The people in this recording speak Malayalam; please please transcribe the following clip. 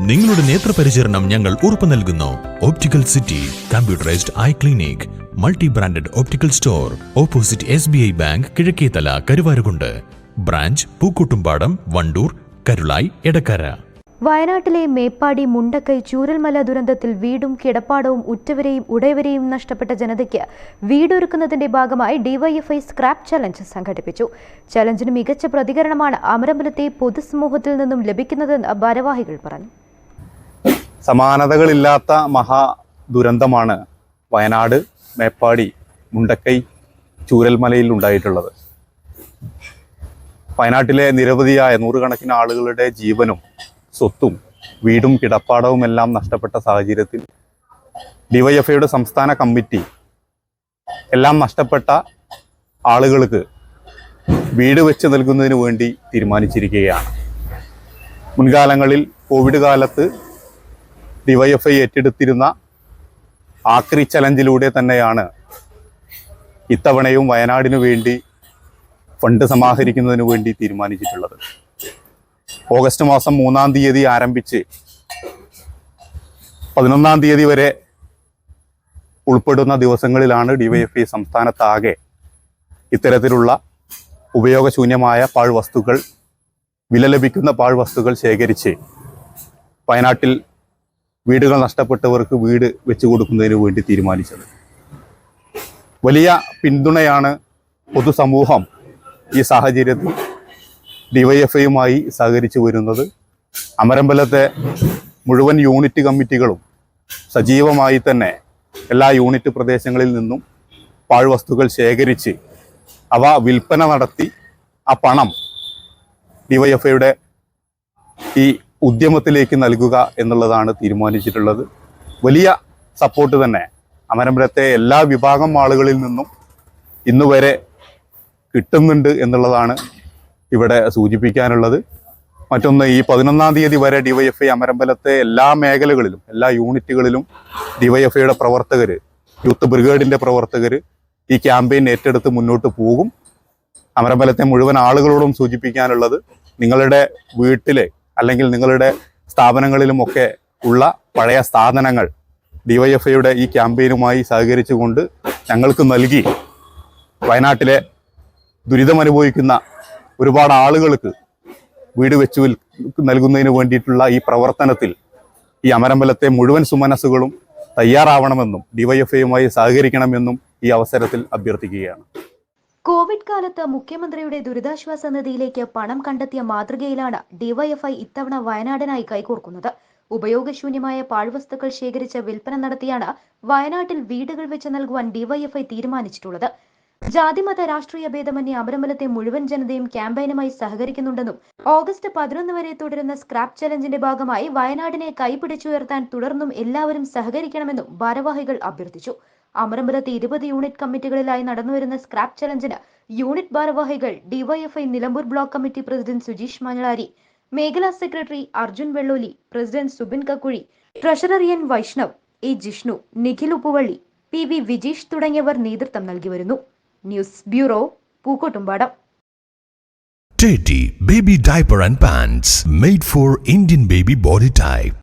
നിങ്ങളുടെ നേത്രപരിചരണം ഞങ്ങൾ ഉറപ്പു നൽകുന്നു. Optical city computerised eye clinic multi branded optical store opposite S B I bank Kizhakkethala Karuvarakundu branch Pookkottumpadam Wandoor Karulai Edakkara വയനാട്ടിലെ മേപ്പാടി മുണ്ടക്കൈ ചൂരൽമല ദുരന്തത്തിൽ വീടും കിടപ്പാടവും ഉറ്റവരെയും ഉടയവരെയും നഷ്ടപ്പെട്ട ജനതയ്ക്ക് വീടൊരുക്കുന്നതിന്റെ ഭാഗമായി ഡിവൈഎഫ്ഐ സ്ക്രാപ്പ് ചലഞ്ച് സംഘടിപ്പിച്ചു. ചലഞ്ചിന് മികച്ച പ്രതികരണമാണ് അമരമ്പലത്തെ പൊതുസമൂഹത്തിൽ നിന്നും ലഭിക്കുന്നതെന്ന് ഭാരവാഹികൾ പറഞ്ഞു. സമാനതകളില്ലാത്ത മഹാ ദുരന്തമാണ് വയനാട് മേപ്പാടി മുണ്ടക്കൈ ചൂരൽമലയിൽ ഉണ്ടായിട്ടുള്ളത്. വയനാട്ടിലെ നിരവധിയായ നൂറുകണക്കിന് ആളുകളുടെ ജീവനും സ്വത്തും വീടും കിടപ്പാടവും എല്ലാം നഷ്ടപ്പെട്ട സാഹചര്യത്തിൽ ഡിവൈഎഫ്ഐയുടെ സംസ്ഥാന കമ്മിറ്റി എല്ലാം നഷ്ടപ്പെട്ട ആളുകൾക്ക് വീട് വെച്ച് നൽകുന്നതിന് വേണ്ടി തീരുമാനിച്ചിരിക്കുകയാണ്. മുൻകാലങ്ങളിൽ കോവിഡ് കാലത്ത് ഡിവൈഎഫ്ഐ ഏറ്റെടുത്തിരുന്ന ആക്രി ചലഞ്ചിലൂടെ തന്നെയാണ് ഇത്തവണയും വയനാടിനു വേണ്ടി ഫണ്ട് സമാഹരിക്കുന്നതിനു വേണ്ടി തീരുമാനിച്ചിട്ടുള്ളത്. ഓഗസ്റ്റ് മാസം മൂന്നാം തീയതി ആരംഭിച്ച് പതിനൊന്നാം തീയതി വരെ ഉൾപ്പെടുന്ന ദിവസങ്ങളിലാണ് ഡിവൈഎഫ്ഐ സംസ്ഥാനത്താകെ ഇത്തരത്തിലുള്ള ഉപയോഗശൂന്യമായ പാഴ്വസ്തുക്കൾ വില ലഭിക്കുന്ന പാഴ്വസ്തുക്കൾ ശേഖരിച്ച് വയനാട്ടിൽ വീടുകൾ നഷ്ടപ്പെട്ടവർക്ക് വീട് വെച്ചു കൊടുക്കുന്നതിന് വേണ്ടി തീരുമാനിച്ചത്. വലിയ പിന്തുണയാണ് പൊതുസമൂഹം ഈ സാഹചര്യത്തിൽ ഡിവൈഎഫ്ഐയുമായി സഹകരിച്ചു വരുന്നത്. അമരമ്പലത്തെ മുഴുവൻ യൂണിറ്റ് കമ്മിറ്റികളും സജീവമായി തന്നെ എല്ലാ യൂണിറ്റ് പ്രദേശങ്ങളിൽ നിന്നും പാഴ്വസ്തുക്കൾ ശേഖരിച്ച് അവ വിൽപ്പന നടത്തി ആ പണം ഡിവൈഎഫ്ഐയുടെ ഈ ഉദ്യമത്തിലേക്ക് നൽകുക എന്നുള്ളതാണ് തീരുമാനിച്ചിട്ടുള്ളത്. വലിയ സപ്പോർട്ട് തന്നെ. അമരമ്പലത്തെ എല്ലാ വിഭാഗം ആളുകളിൽ നിന്നും ഇന്നുവരെ കിട്ടുന്നുണ്ട് എന്നുള്ളതാണ് ഇവിടെ സൂചിപ്പിക്കാനുള്ളത്. മറ്റൊന്ന് ഈ പതിനൊന്നാം തീയതി വരെ ഡിവൈഎഫ്ഐ അമരമ്പലത്തെ എല്ലാ മേഖലകളിലും എല്ലാ യൂണിറ്റുകളിലും ഡിവൈഎഫ്ഐയുടെ പ്രവർത്തകർ യൂത്ത് ബ്രിഗേഡിന്റെ പ്രവർത്തകർ ഈ ക്യാമ്പയിൻ ഏറ്റെടുത്ത് മുന്നോട്ട് പോകും. അമരമ്പലത്തെ മുഴുവൻ ആളുകളോടും സൂചിപ്പിക്കാനുള്ളത് നിങ്ങളുടെ വീട്ടിലെ അല്ലെങ്കിൽ നിങ്ങളുടെ സ്ഥാപനങ്ങളിലുമൊക്കെ ഉള്ള പഴയ സാധനങ്ങൾ ഡിവൈഎഫ്ഐയുടെ ഈ ക്യാമ്പയിനുമായി സഹകരിച്ചുകൊണ്ട് ഞങ്ങൾക്ക് നൽകി വയനാട്ടിലെ ദുരിതമനുഭവിക്കുന്ന ഒരുപാട് ആളുകൾക്ക് വീട് വെച്ചു നൽകുന്നതിന് വേണ്ടിയിട്ടുള്ള ഈ പ്രവർത്തനത്തിൽ ഈ അമരമ്പലത്തെ മുഴുവൻ സുമനസ്സുകളും തയ്യാറാവണമെന്നും ഡിവൈഎഫ്ഐയുമായി സഹകരിക്കണമെന്നും ഈ അവസരത്തിൽ അഭ്യർത്ഥിക്കുകയാണ്. കോവിഡ് കാലത്ത് മുഖ്യമന്ത്രിയുടെ ദുരിതാശ്വാസ നിധിയിലേക്ക് പണം കണ്ടെത്തിയ മാതൃകയിലാണ് ഡിവൈഎഫ്ഐ ഇത്തവണ വയനാടിനായി കൈകോർക്കുന്നത്. ഉപയോഗശൂന്യമായ പാഴ്വസ്തുക്കൾ ശേഖരിച്ച് വിൽപ്പന നടത്തിയാണ് വയനാട്ടിൽ വീടുകൾ വെച്ച് നൽകുവാൻ ഡിവൈഎഫ്ഐ തീരുമാനിച്ചിട്ടുള്ളത്. ജാതിമത രാഷ്ട്രീയ ഭേദമന്യേ അമരമലത്തെ മുഴുവൻ ജനതയും ക്യാമ്പയിനുമായി സഹകരിക്കുന്നുണ്ടെന്നും ഓഗസ്റ്റ് പതിനൊന്ന് വരെ തുടരുന്ന സ്ക്രാപ്പ് ചലഞ്ചിന്റെ ഭാഗമായി വയനാടിനെ കൈപിടിച്ചുയർത്താൻ തുടർന്നും എല്ലാവരും സഹകരിക്കണമെന്നും ഭാരവാഹികൾ അഭ്യർത്ഥിച്ചു. അമരമ്പലത്തെ ഇരുപത് യൂണിറ്റ് കമ്മിറ്റികളിലായി നടന്നുവരുന്ന സ്ക്രാപ്പ് ചലഞ്ചിന് യൂണിറ്റ് ഭാരവാഹികൾ DYFI Nilambur block committee president Sujeesh Manjalari മേഖലാ secretary Arjun Velloli president Subin Kakkuzhi treasurer N Vaishnav A Jishnu Nikhil Uppuvalli P V Vijeesh തുടങ്ങിയവർ നേതൃത്വം നൽകി വരുന്നു. News bureau Pookkottumpadam Teddy Baby Diaper and Pants made for Indian baby body type.